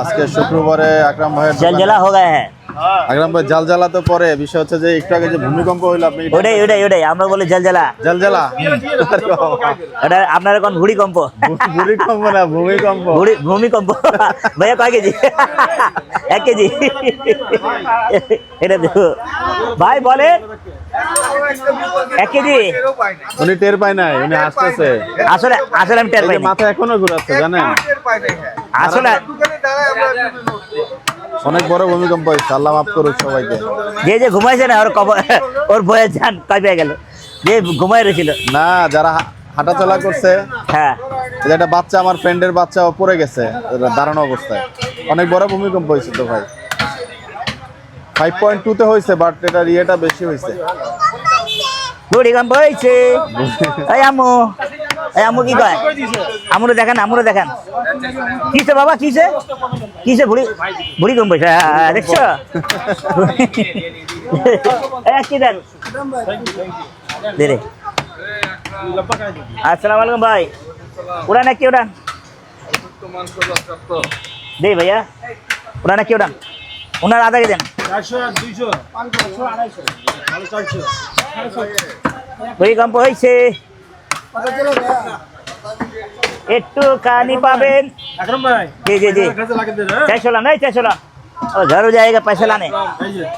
আজকে শুক্রবারে আকরাম ভাইয়ের জলজলা হয়ে গেছে হ্যাঁ। আকরাম ভাই জলজলা তো পরে। বিষয় হচ্ছে যে একটু আগে যে ভূমিকম্প হইল আপনি ওটাই ওটাই ওটাই আমরা বলি জলজলা। জলজলা? এটা আপনার কোন ভূমিকম্প। ভূমিকম্প না ভূমিকম্প। ভূমিকম্প। ভাইয়া কয় কেজি? এক কেজি। এটা ভাই বলে এক কেজি উনি টের পায় নাই উনি হাসতেছে। আসলে আসলে আমি টের এই মাথা এখনও ঘুরাচ্ছে জানেন? আসলে অনেক বড় ভূমিকম্প হয়েছে আল্লাহ মাফ করুক সবাইকে। যে যে ঘুমাইছে না ওর কব ওর বয়ে যান কয় গেল? যে ঘুমাই রয়েছিল। না যারা হাঁটাচলা করছে হ্যাঁ। একটা বাচ্চা আমার ফ্রেন্ডের বাচ্চা ও পড়ে গেছে দাঁড়ানো অবস্থায়। অনেক বড় ভূমিকম্প হয়েছে তো ভাই। ফাইভ পয়েন্ট টুতে হয়েছে বাট এটার ইয়েটা বেশি হয়েছে ভূমিকম্প হয়েছে এই আমু এই আমু কি কয়? আমুরে দেখান আমুরে দেখান। কিসে বাবা কিসে কিসে ভুড়ি ভূমিকম্প হয়েছে হ্যাঁ, দেখছ? এই কি দেন? দে রে। আসসালামু আলাইকুম ভাই। উড়ান কি উড়ান? দে ভাইয়া। উড়ান কি উড়ান? ওনার আধা কেজি দেন ভূমিকম্প হয়েছে একটু কানি পাবেন জি জি জি চারশো লান এই চারশো লান ও ঝাড়ু জায়গা পয়সা লানে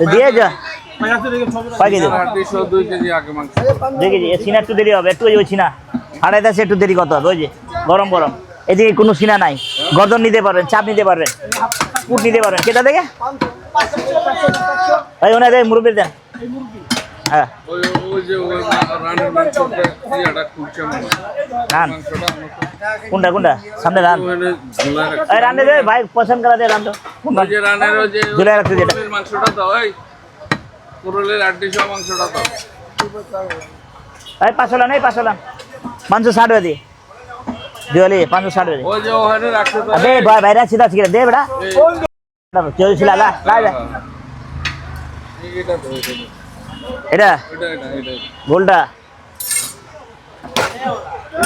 দিয়ে যা দেখি সিনা একটু দেরি হবে একটু ওই সিনা আড়াইটা একটু দেরি কত হবে ওই যে গরম গরম এদিকে কোনো সিনা নাই। গর্দন নিতে পারবেন চাপ নিতে পারবেন পুট নিতে পারবেন। কেটা দেখে? ওই ওনার মুরব্বীর দেন হ্যাঁ। মাংসটা মাংসটা কোনটা কোনটা? সামনে রান। এই রান দে ভাই পছন্দ করা দে রান তো। যেটা। পুরুলির মাংসটা মাংসটা তো এই পাঁচশো লান এই পাঁচশো লান পাঁচশো ষাট দিয়ে দিওয়ালি পাঁচশো ষাট দিয়ে ওই যে ওখানে রাখছে তো अबे भाई भाई सीधा सीधा दे बेटा এই- চল ছিল লা লা যা এটা তো এটা এটা এটা এটা এটা গোলটা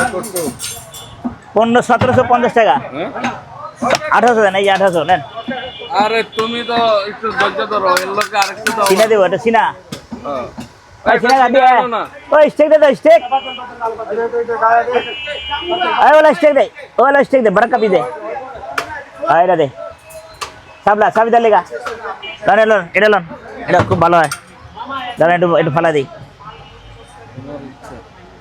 কত? পনেরো সতেরোশো পঞ্চাশ টাকা হ্যাঁ? আঠারোশো দেন এই আঠারোশো নেন আরে তুমি তো একটু ধৈর্য ধরো এর লোকে আরেকটু দাও সিনা দেবো এটা সিনা হ্যাঁ। ওই সিনা একটা গাড়ি সিনা আনো না। ওই স্টেক দে স্টেক ওই ওলা স্টেক দে ওলা স্টেক দে বড় কাপি দে। আয় দে। সাবলা সাবি দা লেগা। লন লন এটা লন। এটা খুব ভালো হয়। দাঁড়া একটু একটু ফালা দিই।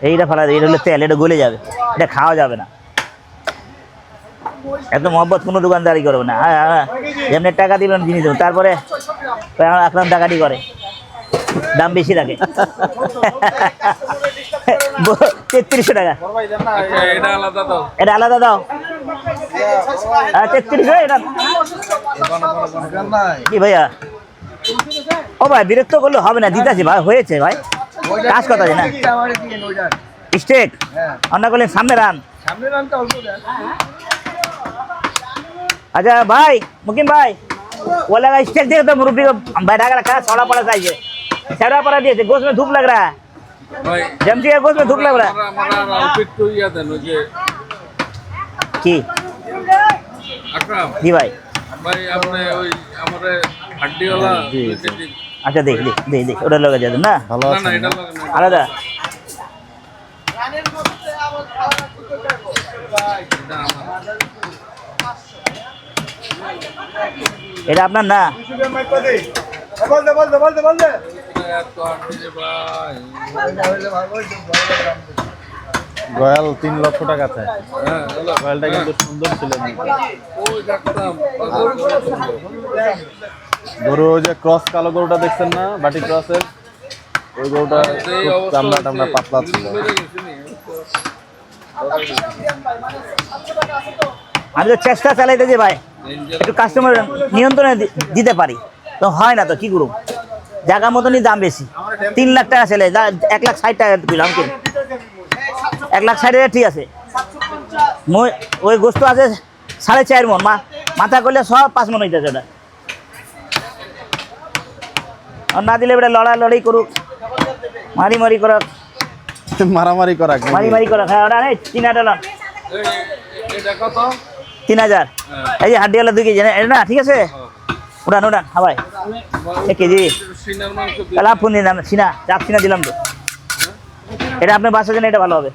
এইটা ফালা দিই এটা হলো তেল এটা গলে যাবে। এটা খাওয়া যাবে না। এত মহব্বত কোনো দোকানদারি করবে না। হ্যাঁ হ্যাঁ যেমনি টাকা দিলেন জিনিস তারপরে আকরাম টাকাটি করে। দাম বেশি লাগে। তেত্রিশশো টাকা। এটা আলাদা দাও। তেত্রিশ কি ভাইয়া? ও ভাই, বিরক্ত করলে হবে না, দিতাছি ভাই, হয়েছে ভাই। কাজ কথা না। স্টেক। অন্য করলেন সামনে রান। আচ্ছা ভাই মুকিম ভাই ওলা স্টেক দিয়ে তো মুরব্বী। ভাই ঢাকা ছড়া পড়া চাইছে। सौड़ा पड़ा चाहिए सड़ा पड़ा दिए थे गोश्त में धूप लग रहा है ভাই जमती है गोश्त में धूप लग रहा है আমরা আমরা আউটফিট তো ইয়া দেন ওই যে जी আকরাম जी भाई ভাই আপনি ওই আমারে হাড্ডিওয়ালা জি, দুই জি। কেজি अच्छा देख देख देख देख ওটা লগে যাবে না ভালো না না আছেন এটা না? লাগে না আলাদা এটা আমার এটা আপনার না এটা এত হাড্ডি রে ভাই রয়্যাল তিন লক্ষ টাকা হ্যাঁ কিন্তু সুন্দর ছিল। গরু ওই যে ক্রস, কালো গরুটা দেখছেন না? বাটি ক্রসের? ওই গরুটা চামড়া টামড়া, পাতলা ছিল। আমি তো চেষ্টা চালাইতেছি ভাই। একটু কাস্টমার নিয়ন্ত্রণে দিতে পারি। তো হয় না তো, কি করুম? জায়গা মতনই দাম বেশি। তিন লাখ টাকা ছেলে এক লাখ ষাট টাকা দিলাম কি এক লাখ ষাট হাজার ঠিক আছে। মই- ওই গোস্ত আছে সাড়ে চার মন মা মাথা করলে সব পাঁচ মন হইতেছে ওটা। আর না দিলে এবার লড়া লড়াই করুক মারি মারি করুক। মারামারি করা মারি মারি করুক হ্যাঁ ওটা নেই এটা কত তিন হাজার। এই যে হাড্ডিওয়ালা দুই কেজি এটা না ঠিক আছে? উড়ান উড়ান হাওয়াই এক কেজি। ফোন দিন সিনা চাপ সিনা দিলাম তো। এটা আপনার বাসার জন্য এটা ভালো হবে।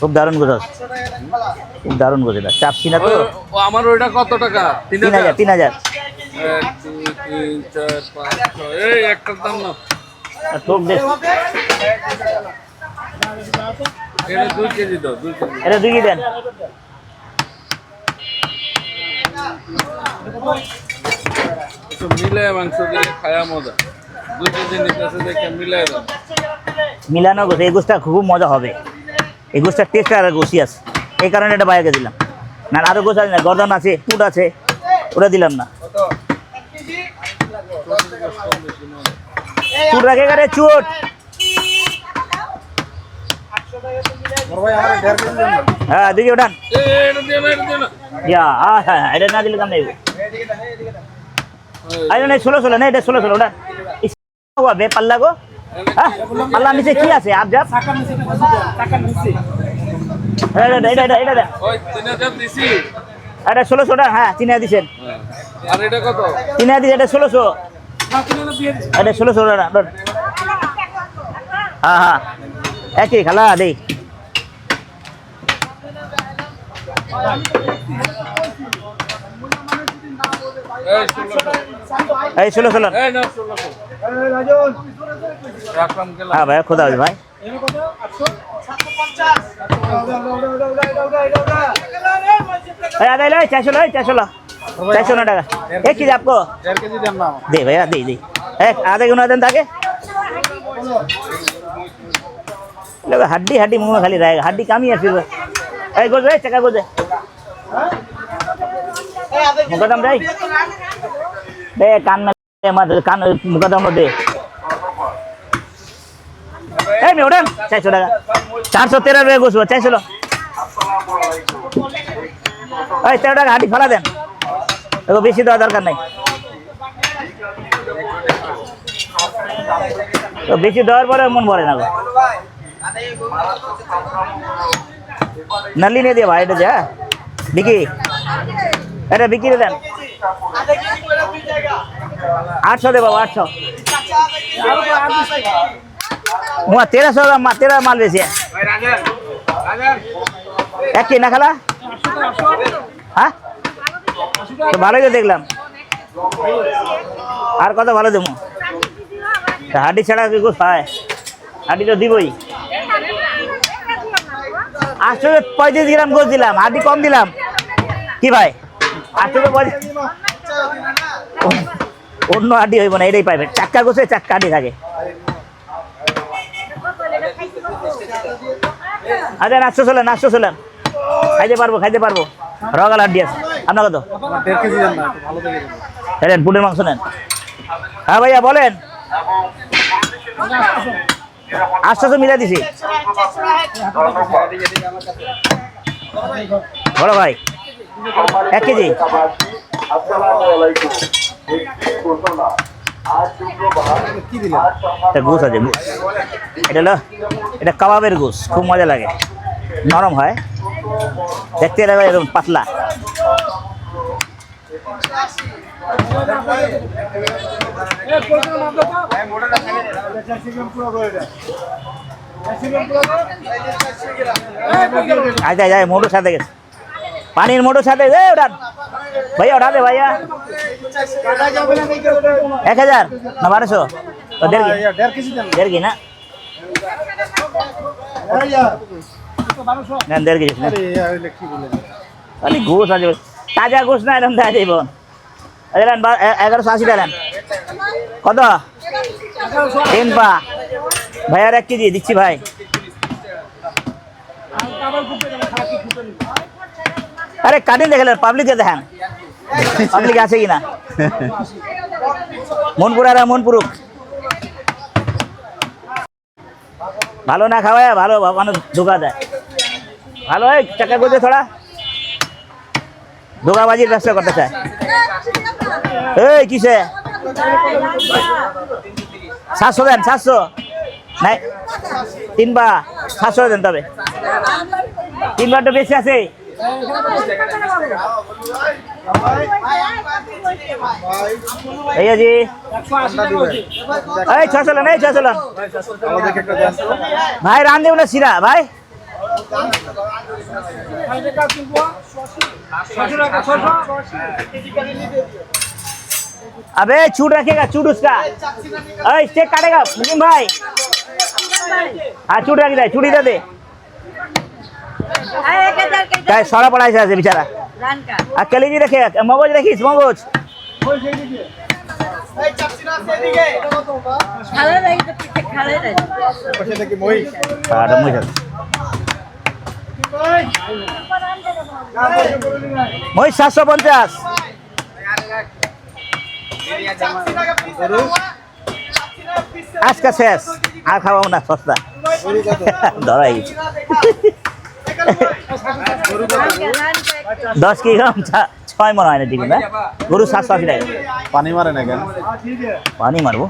খুব দারুণ গোছ খুব দারুণ গোছ এটা। চাপ সিনা তো? আমার ওইটা কত টাকা? তিন হাজার? তিন হাজার। এই একটার দাম না এটা দুই কেজি দেন। একটু মিলে মাংস দিয়ে খায়া মজা। দুই কেজি নিতেছে দেখে মিলে দাও। মিলানো গোছ এই গোছটা খুব মজা হবে। এই গোছটার টেস্ট আর গোছি আছে। এই কারণে এটা বাইরে দিলাম না আরও গোছ আছে না গর্দন আছে পুট আছে ওটা দিলাম না। চুট রাখে গারে চুট। হ্যাঁ দিদি ওঠান। হ্যাঁ হ্যাঁ এটা না দিলে কাম নেই আরে না ষোলো ষোলো না এটা ষোলো ষোলো ওটা হবে পাল্লা গো। হ্যাঁ? পাল্লা নিচে কি আছে? আপ যা এটা ষোলোশো টাকা হ্যাঁ তিন হাজার দিচ্ছেন তিন হাজার দিচ্ছেন এটা ষোলোশো এটা ষোলোশো হ্যাঁ হ্যাঁ। একই খালা দেই। এই ষোলোশো এই ষোলো ষোলো এই না ষোলোশো রাখলাম গেলাম হ্যাঁ ভাই খোদা হাফেজ ভাই এই আদাই লো চারশো লো চারশো লো চারশো না টাকা এক কেজি আপকো দেড় কেজি দেন না दे भैया दे दे एक आधे गुना देन ताके लोग हड्डी हड्डी मुंह में खाली रहेगा हड्डी कम ही है फिर ए गोज रे মুকদম রে রে কান মেলে মাদ কান মুকদম দে। এই মে ওঠেন। চারশো টাকা। চারশো তেরো রয়ে গোসবো চারশো এই, তেরো টাকা হাঁটি ফেলা দেন। এগুলো বেশি দেওয়া দরকার নাই। তো বেশি দেওয়ার পরে মন ভরে না নালি নিয়ে দিয়ে ভাই, এটা যা হ্যাঁ? দেখি এটা বিক্রি দেন। আটশো দেবো, আটশো। মা, তেরোশো মা, তেরো মাল বেশি। এক কি না খালা? হ্যাঁ? তো ভালোই তো দেখলাম। আর কত ভালো দেবো? হাডি ছাড়া কি খায় হাডি তো দিবই। আটশো পঁয়ত্রিশ গ্রাম গোছ দিলাম হাডি কম দিলাম। কি ভাই? অন্য হাডি হইব না, এটাই পাইবে চাক্কা গোসে চাক্কা হাডি থাকে আচ্ছা নাচশো চলেন নাচশো চলেন। খাইতে পারব খাইতে পারব। রগাল হাড্ডি আছে। আপনার কত? নেন, পুটের মাংস নেন। হ্যাঁ ভাইয়া, বলেন। আটশোশো মিলাই দিছি। বড় ভাই। এক কেজি। কাবাবের গোস, খুব মজা লাগে। নরম হয়। দেখতে লাগে এরকম পাতলা। আচ্ছা মোটর সাথে গেছে। পানির মোটর সাথে এ ওঠান ভাইয়া ওঠা দে ভাইয়া। এক হাজার না বারোশো। দেড় কেজি না? দেড় কেজি খালি ঘুষ আছে। তাজা ঘুষ না এরকম দেন এগারোশো আশি কত? তিন পা। ভাইয়ার এক কেজি দিচ্ছি ভাই। আরে কাটিং দেখলেন পাবলিকে দেখেন। পাবলিক আছে কিনা? মনপুর আর মনপুরুক ভালো না খাওয়ায়, ভালো মানুষ ধোকা দেয়। ভালো হয় টাকা করছে থোড়া। ধোকাবাজির ব্যবসা করতে চায় এই, কিসে? সাতশো দেন, সাতশো। নাই তিন পা সাতশো দেন তবে। তিনবার তো বেশি আছে। এই আজি এই ছশো লন এই ছশো লন ভাই রান দেবো না সিরা ভাই अबे छूट रखेगा छूट उसका अरे स्टेक काटेगा मुनीम भाई हाँ छूट रख दे छूट ही दे दे क्या सड़ा पड़ा है बेचारा আর কলিজি রেখে মগজ দেখিস মগজ আর মুই মই সাতশো পঞ্চাশ আজকে শেষ আর খাওয়াবো না সস্তা ধরাই দশ কিগ্রাম ছা- ছয় মনে হয় না ঠিক না গরু সাতশো আশি টাকা পানি মারে না কেন পানি মারবো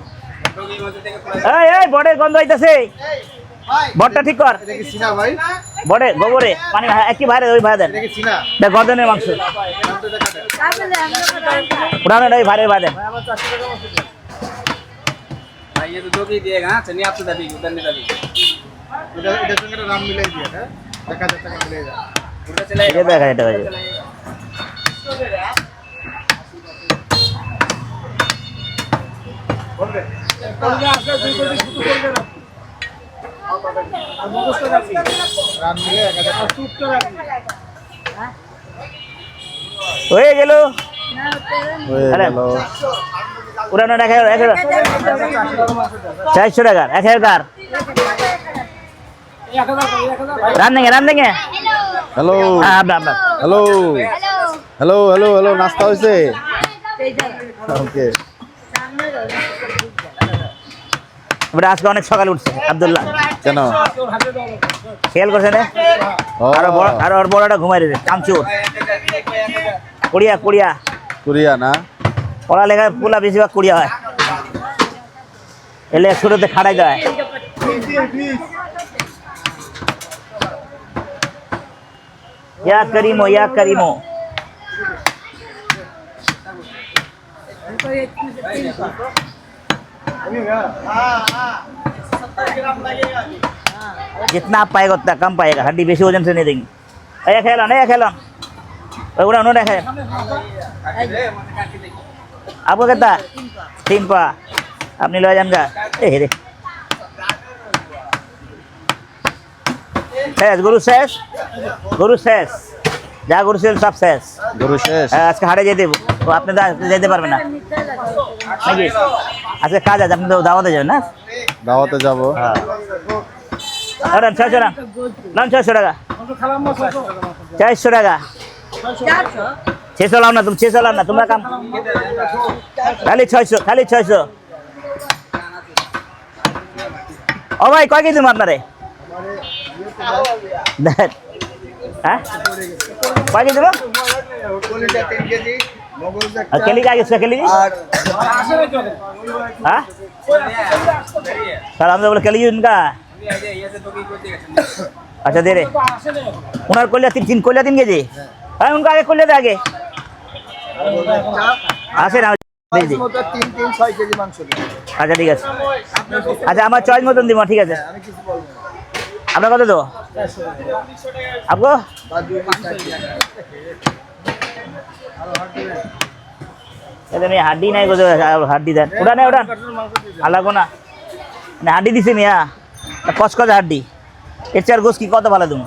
এই এই বড়ের গন্ধ হইতেছে বড়টা ঠিক কর বড়ে গোবরে পানি ভা- একই ভাইরে ওই ভাই দেন দেখ গর্দনের মাংস পুরানো ওই ভাইরে ভাই দেন भाई ये तो दो भी दिएगा हाँ चलिए आपसे दबी उधर नहीं दबी उधर चले এটা দেখা যেতে পারে হয়ে গেল হয়ে আরে। গেল পুরানো এক হাজার এক হাজার চারশো টাকার এক হাজার রান দেঙ্গে রান দেঙ্গে হ্যালো হ্যাঁ হ্যালো হ্যালো হ্যালো হ্যালো নাস্তা হয়েছে ওকে আজকে অনেক সকালে উঠছে আবদুল্লাহ। কেন? খেয়াল করছে না? আরও বড় আরও ওর বড়টা ঘুমাই দিয়েছে কামচুর কুড়িয়া কুড়িয়া। কোরিয়া না? পড়ালেখায় পোলা বেশিরভাগ কুড়িয়া হয়। এলে শুরুতে খাড়াই या करीमो या करीमो। जितना आप पाएगा उतना कम पाएगा, हड्डी बेसी वज़न से नहीं देंगे। अया खेल नहीं खेल उड़ा, उन्होंने खेल। आपको कहता तीन पा अपनी लो जान का শেষ গরু শেষ? গরু শেষ। যা গরু ছিল সব শেষ। গরু শেষ। হ্যাঁ, আজকে হাটে যেতে ও আপনি যেতে পারবেন না। নাকি? আজকে কাজ আছে আপনি তো দাওয়াতে যাবেন না? দাওয়াতে যাব। দাঁড়ান ছয়শো না নাম ছয়শো টাকা। চারশো টাকা। ছেশো লাও না তুমি ছেশো লাও না তোমরা কাম খালি ছয়শো খালি ছয়শো। ও ভাই কয় কেজি দেবো আপনারে? দেখ হ্যাঁ কয় কেজি দেবো আর কেলি का किसका केली हाँ सर हमने बोले केली उनका ये से दो भी कोई देगा चलिए अच्छा दे रहे उनार कोलिया तीन तीन कोलिया तीन के जी हाँ उनका आगे कोलिया दे आगे আসে না দিয়ে দিই। আচ্ছা ঠিক আছে আচ্ছা আমার চয়েস মতন দিব ঠিক আছে আপনার কত দেবো? আপকো? হাড্ডি নাই কোথাও হাড্ডি দেন। ওটা নেই ওটা আলাগো না। মানে হাড্ডি দিছে মিয়া কসকস হাড্ডি। এর চার গোস কি, কত ভালো তুমি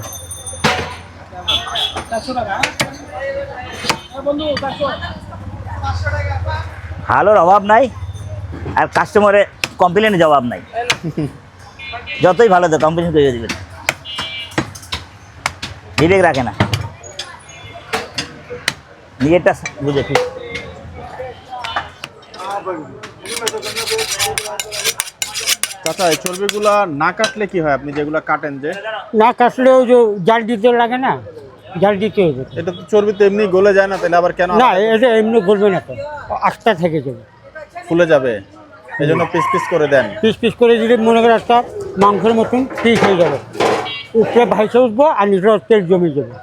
ভালোর অভাব নাই। আর কাস্টমারের কমপ্লেনের জবাব নাই। যতই ভালো তো কমপ্লেন করে দিবেন বিবেক রাখে না। নিজেরটা বুঝে ঠিক চাচা এই চর্বিগুলা না কাটলে কি হয়? আপনি যেগুলা কাটেন যে। না কাটলেও যে জাল দিতে লাগে না জাল দিতে হবে। এটা তো চর্বি তো এমনি গলে যায় না তাহলে আবার কেন না এটা এমনি গলবে না তো আস্থা থেকে যাবে। ফুলে যাবে। এই জন্য পিস পিস করে দেন। পিস পিস করে দিলে মনে করে একটা মাংসের মতন ঠিক হয়ে যাবে। উপরে ভাইসে উঠবো আর নিচে তেল জমি যাবে।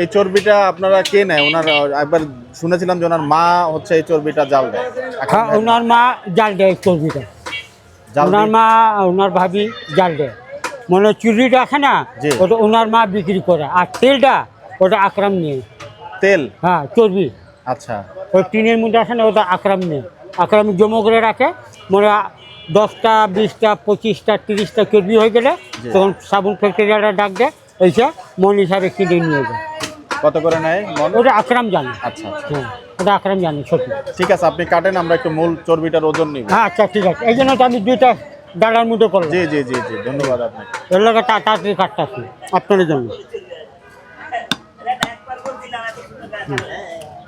এই চর্বিটা আপনারা কে নেয়? ওনার একবার শুনেছিলাম যে ওনার মা হচ্ছে এই চর্বিটা জাল দেয়। হ্যাঁ ওনার মা জাল দেয় চর্বিটা। ওনার মা ওনার ভাবি জাল দেয়। মনে চুরিটা আছে না। ওটা ওনার মা বিক্রি করে। আর তেলটা ওটা আকরাম নিয়ে। তেল? হ্যাঁ চর্বি। আচ্ছা। ওই টিনের মধ্যে আছে না ওটা আকরাম নিয়ে। আকরাম জমো করে রাখে। মনে দশটা বিশটা পঁচিশটা তিরিশটা চর্বি হয়ে গেলে তখন সাবুন ফ্যাক্টরিয়ালটা ডাক দেয় এসে মন হিসাবে কিনে নিয়ে যায় কত করে নেয় ওটা আকরাম জানে। আচ্ছা আচ্ছা। হ্যাঁ ওটা আকরাম জানে ছোট। ঠিক আছে আপনি কাটেন আমরা একটু মূল চর্বিটার ওজন নিব। হ্যাঁ আচ্ছা ঠিক আছে। এই জন্য তো আমি দুইটা ডালার মধ্যে করলাম। জি জি জি জি ধন্যবাদ আপনাকে। এর লগে তাড়াতাড়ি কাটতেছি আপনাদের জন্য।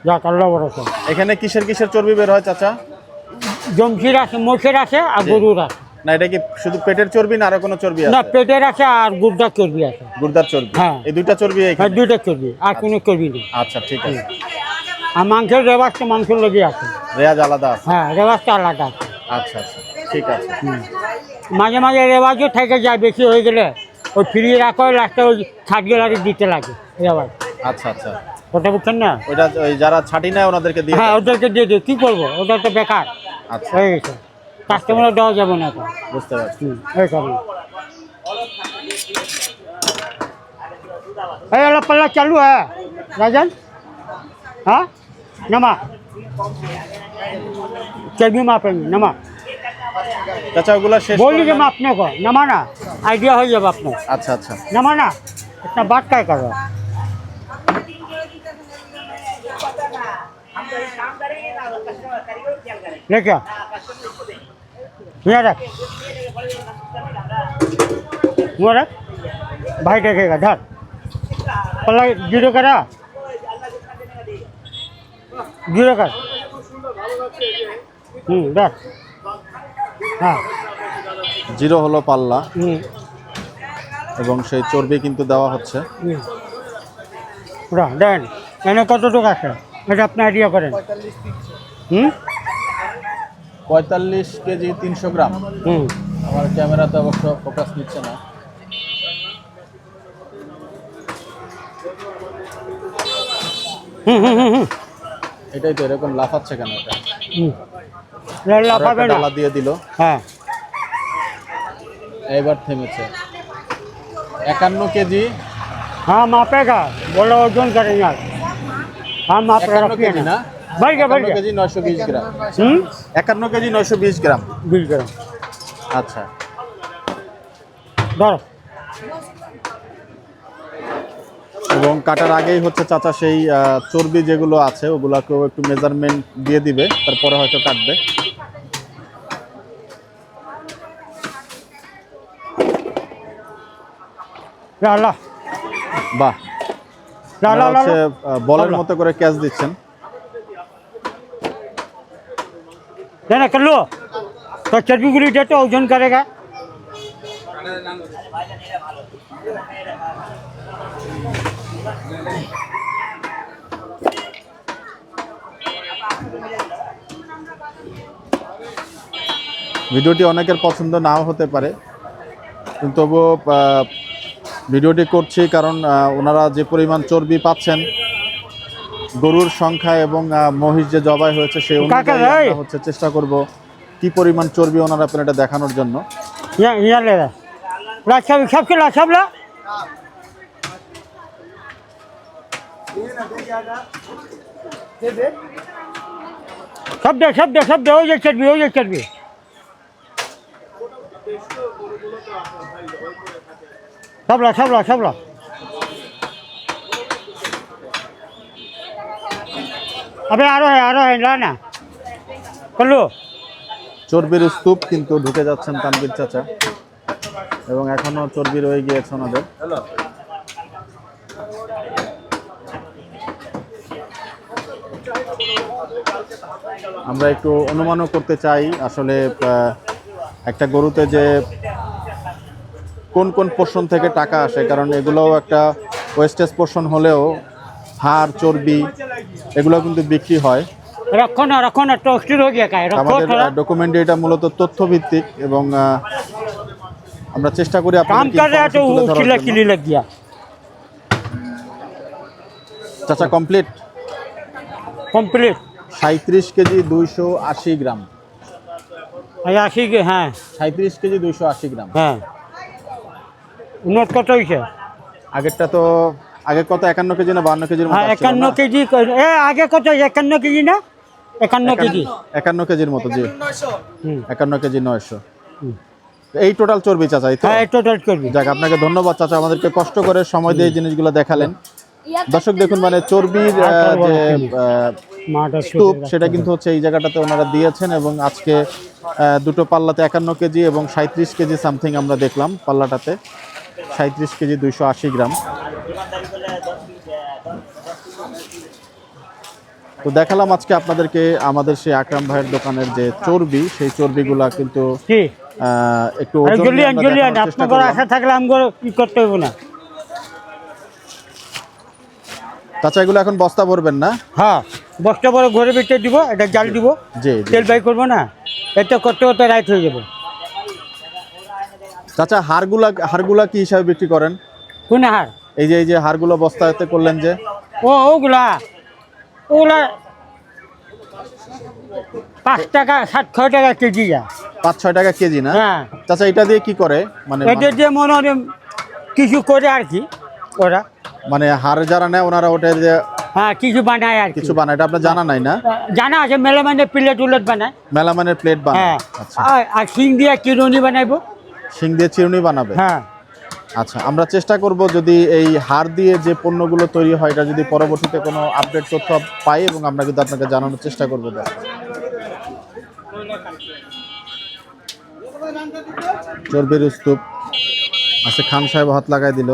যাক আল্লাহ বরকত এখানে কিসের কিসের চর্বি বের হয় চাচা? জমশির আছে মোষের আছে আর গরুর আছে। না এটা কি শুধু পেটের চর্বি না আরও কোনো চর্বি না পেটের আছে আর গুর্দার চর্বি আছে। গুর্দার চর্বি? হ্যাঁ। এই দুইটা চর্বি হ্যাঁ দুইটা চর্বি আর কোনো চর্বি নেই। আচ্ছা ঠিক আছে। আর মাংসের রেওয়াজটা মাংসের লেগে আছে। রেয়াজ আলাদা আছে? হ্যাঁ রেওয়াজটা আলাদা আছে। আচ্ছা আচ্ছা ঠিক আছে। মাঝে মাঝে রেওয়াজও থেকে যায় বেশি হয়ে গেলে ওই ফ্রি রাখো লাস্টে ওই ছাড়িয়ে লাগে দিতে লাগে রেওয়াজ। আচ্ছা আচ্ছা। ওটা বুঝছেন না? ওইটা ওই যারা ছাটি নেয় ওনাদেরকে দিয়ে হ্যাঁ ওদেরকে দিয়ে দিই কী করব? ওটা তো বেকার। আচ্ছা। হয়ে গেছে কাস্টমার দেওয়া যাবে না এখন বুঝতে পারছি। এই কারণে। এই আল্লাহ পাল্লা চালু হ্যাঁ। রাজন? হ্যাঁ? নামা। চর্বি মাপেন নামা। আচ্ছা ওগুলো শেষ বলি যে মাপনে কো নামা না আইডিয়া হয়ে যাবে আপনার। আচ্ছা আচ্ছা। নামা না একটা বাট কায় করো। রেখা রাখ রাখ ভাই রেখেগা ধর। পাল্লা জিরো কারা জিরো কার হুম ধর। হ্যাঁ। জিরো হলো পাল্লা হুম। এবং সেই চর্বি কিন্তু দেওয়া হচ্ছে। দেন। এনে কতটুকু আছে? এটা আপনি আইডিয়া করেন। হুম? পঁয়তাল্লিশ কেজি তিনশো গ্রাম। হুম। ক্যামেরা ক্যামেরাতে অবশ্য ফোকাস নিচ্ছে না। এটাই তো এরকম লাফাচ্ছে কেন এটা? দিয়ে দিল। হ্যাঁ। এবার থেমেছে। একান্ন কেজি। হ্যাঁ মাপে গা। বলো ওজন করে না হ্যাঁ মাপে না? একান্ন কেজি নয়শো বিশ গ্রাম। আচ্ছা। এবং কাটার আগেই হচ্ছে চাচা সেই চর্বি যেগুলো আছে ওগুলাকেও একটু মেজারমেন্ট দিয়ে দিবে তারপরে হয়তো কাটবে। বাহ। বলার মতো করে ক্যাচ দিচ্ছেন। लेना कर लो तो चर्बी गुली दे तो वजन करेगा ভিডিওটি অনেকের পছন্দ নাও হতে পারে কিন্তু তবুও আহ, ভিডিওটি করছি কারণ আহ, ওনারা যে পরিমাণ চর্বি পাচ্ছেন গরুর সংখ্যা এবং মহিষ যে জবাই হয়েছে সেই অনুযায়ী হচ্ছে চেষ্টা করব কি পরিমাণ চর্বি ওনার আপনার এটা দেখানোর জন্য। সবলা সবলা সবলা আপনি আরও হয় আরও হয় না। করল চর্বির স্তূপ কিন্তু ঢুকে যাচ্ছেন তানবির চাচা। এবং এখনও চর্বি রয়ে গিয়েছে ওনাদের। আমরা একটু অনুমানও করতে চাই, আসলে একটা গরুতে যে কোন কোন পোর্শন থেকে টাকা আসে, কারণ এগুলোও একটা ওয়েস্টেজ পোর্শন হলেও হাড় চর্বি এগুলো কিন্তু বিক্রি হয়। রক্ষণারক্ষণ আমাদের এটা মূলত এবং আমরা চেষ্টা করি কমপ্লিট কমপ্লিট কেজি দুইশো আশি গ্রাম। আশি হ্যাঁ। কেজি দুইশো আশি গ্রাম। হ্যাঁ। উন্নত আগেরটা তো আগে কত একান্ন কেজি না বান্ন কেজির মতো হ্যাঁ একান্ন? কেজি এ আগে কত একান্ন কেজি না? একান্ন কেজি। একান্ন কেজির মতো জি। হুম। একান্ন কেজি নয়শো। এই টোটাল চর্বি চাচা এই তো? হ্যাঁ টোটাল করবি যাক আপনাকে ধন্যবাদ চাচা আমাদেরকে কষ্ট করে সময় দিয়ে জিনিসগুলো দেখালেন। দর্শক দেখুন মানে চর্বির আহ, যে স্তূপ সেটা কিন্তু হচ্ছে এই জায়গাটাতে ওনারা দিয়েছেন এবং আজকে দুটো পাল্লাতে একান্ন কেজি এবং সাঁত্রিশ কেজি সামথিং আমরা দেখলাম পাল্লাটাতে। সাঁত্রিশ কেজি দুইশো আশি গ্রাম। তো দেখালাম আজকে আপনাদেরকে আমাদের সেই আকরাম ভাইয়ের দোকানের যে চর্বি সেই চর্বিগুলা কিন্তু কি একটু। আশা থাকলে করতে হবে না। এগুলো এখন বস্তা ভরবেন না? হ্যাঁ বস্তা বড় ঘরে বেঁচে দিব এটা জাল দিব। জি। তেল বাই করব না এটা করতে করতে রাইট হয়ে যাবে। চাচা হাড়গুলা হাড়গুলা কি হিসাবে বিক্রি করেন? কোন হার এই যে এই যে হাড়গুলো বস্তাতে করলেন যে? ও ওগুলা ওগুলা পাঁচ টাকা সাত ছয় টাকা কেজি যা। পাঁচ ছয় টাকা কেজি না? হ্যাঁ। চাচা এটা দিয়ে কি করে? মানে এটা যে মনে হয় কিছু করে আর কি ওরা। মানে হার যারা নেয় ওনারা ওটা যে হ্যাঁ কিছু বানায় আর কিছু বানায় এটা আপনার জানা নাই না? জানা আছে মেলে মানে প্লেট উলেট বানায়। মেলামানের প্লেট বানায় হ্যাঁ। আচ্ছা। আর- শিং দিয়ে কিরুনি বানাইবো। শিং দিয়ে চিরুনি বানাবে? হ্যাঁ। আচ্ছা আমরা চেষ্টা করব যদি এই হার দিয়ে যে পণ্যগুলো তৈরি হয় এটা যদি পরবর্তীতে কোনো আপডেট তথ্য পাই এবং আমরা কিন্তু আপনাকে জানানোর চেষ্টা করব। চর্বির স্তূপ। আচ্ছা খান সাহেব হাত লাগাই দিল।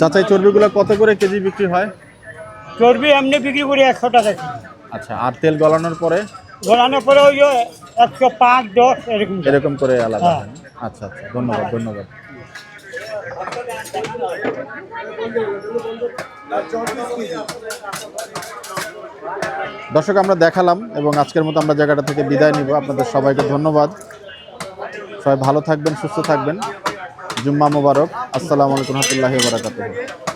চাচা এই চর্বিগুলো কত করে কেজি বিক্রি হয়? চর্বি এমনি বিক্রি করি একশো টাকা আচ্ছা আর তেল গলানোর পরে? গলানোর পরে ওই একশো পাঁচ দশ এরকম এরকম করে আলাদা। হ্যাঁ। আচ্ছা আচ্ছা ধন্যবাদ ধন্যবাদ। দর্শক, আমরা দেখালাম এবং আজকের মতো আমরা জায়গাটা থেকে বিদায় নিব। আপনাদের সবাইকে ধন্যবাদ। সবাই ভালো থাকবেন, সুস্থ থাকবেন। জুম্মা মোবারক। আসসালামু আলাইকুম রহমতুল্লাহ বারাকাতুহু।